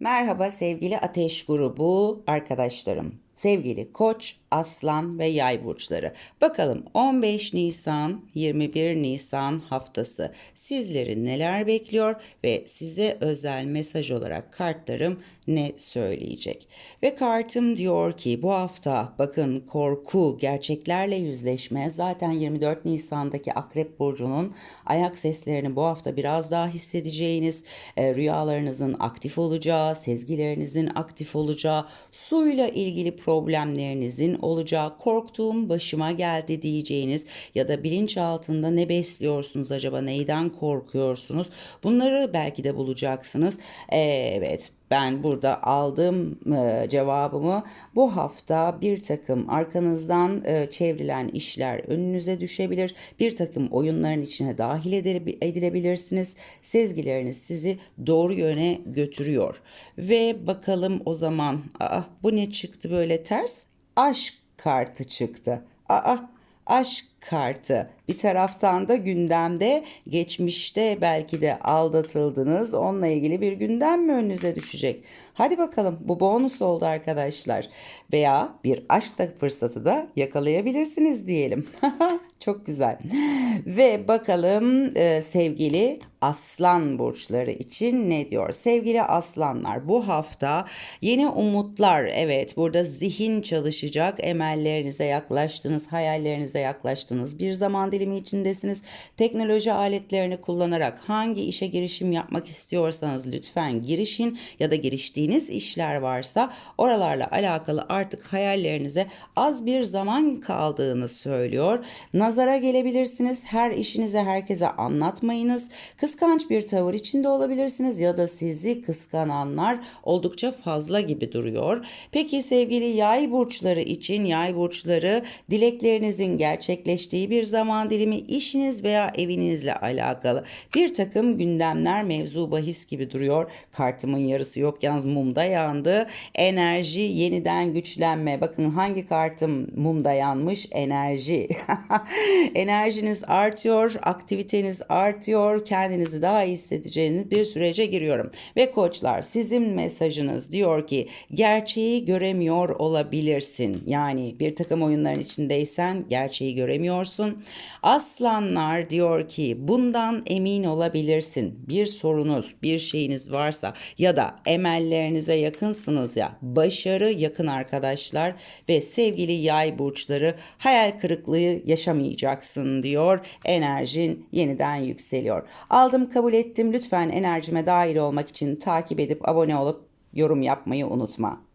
Merhaba sevgili Ateş grubu arkadaşlarım. Sevgili Koç, Aslan ve Yay burçları. Bakalım 15 Nisan 21 Nisan haftası sizleri neler bekliyor ve size özel mesaj olarak kartlarım ne söyleyecek? Ve kartım diyor ki bu hafta bakın korku, gerçeklerle yüzleşme zaten 24 Nisan'daki Akrep burcunun ayak seslerini bu hafta biraz daha hissedeceğiniz, e, rüyalarınızın aktif olacağı, sezgilerinizin aktif olacağı, suyla ilgili problemlerinizin olacağı, korktuğum başıma geldi diyeceğiniz ya da bilinç altında ne besliyorsunuz acaba, neyden korkuyorsunuz? Bunları belki de bulacaksınız. Evet, ben burada aldığım e, cevabımı bu hafta bir takım arkanızdan e, çevrilen işler önünüze düşebilir. Bir takım oyunların içine dahil edile- edilebilirsiniz. Sezgileriniz sizi doğru yöne götürüyor. Ve bakalım o zaman aa, bu ne çıktı böyle ters? Aşk kartı çıktı. Aa aşk kartı. Bir taraftan da gündemde geçmişte belki de aldatıldınız. Onunla ilgili bir gündem mi önünüze düşecek? Hadi bakalım bu bonus oldu arkadaşlar. Veya bir aşk da fırsatı da yakalayabilirsiniz diyelim. Çok güzel. Ve bakalım e, sevgili aslan burçları için ne diyor? Sevgili aslanlar bu hafta yeni umutlar evet burada zihin çalışacak emellerinize yaklaştınız hayallerinize yaklaştınız bir zaman dilimi içindesiniz teknoloji aletlerini kullanarak hangi işe girişim yapmak istiyorsanız lütfen girişin ya da giriştiğiniz işler varsa oralarla alakalı artık hayallerinize az bir zaman kaldığını söylüyor. Nazara gelebilirsiniz. Her işinize herkese anlatmayınız. Kıskanç bir tavır içinde olabilirsiniz ya da sizi kıskananlar oldukça fazla gibi duruyor. Peki sevgili yay burçları için yay burçları dileklerinizin gerçekleştiği bir zaman dilimi işiniz veya evinizle alakalı bir takım gündemler mevzu bahis gibi duruyor. Kartımın yarısı yok yalnız mumda yandı. Enerji yeniden güçlenme. Bakın hangi kartım mumda yanmış? Enerji. Enerjiniz artıyor, aktiviteniz artıyor, kendinizi daha iyi hissedeceğiniz bir sürece giriyorum. Ve koçlar sizin mesajınız diyor ki gerçeği göremiyor olabilirsin. Yani bir takım oyunların içindeysen gerçeği göremiyorsun. Aslanlar diyor ki bundan emin olabilirsin. Bir sorunuz, bir şeyiniz varsa ya da emellerinize yakınsınız ya başarı yakın arkadaşlar ve sevgili yay burçları hayal kırıklığı yaşamayacaksın diyor. Enerjin yeniden yükseliyor. Aldım kabul ettim. Lütfen enerjime dahil olmak için takip edip abone olup yorum yapmayı unutma.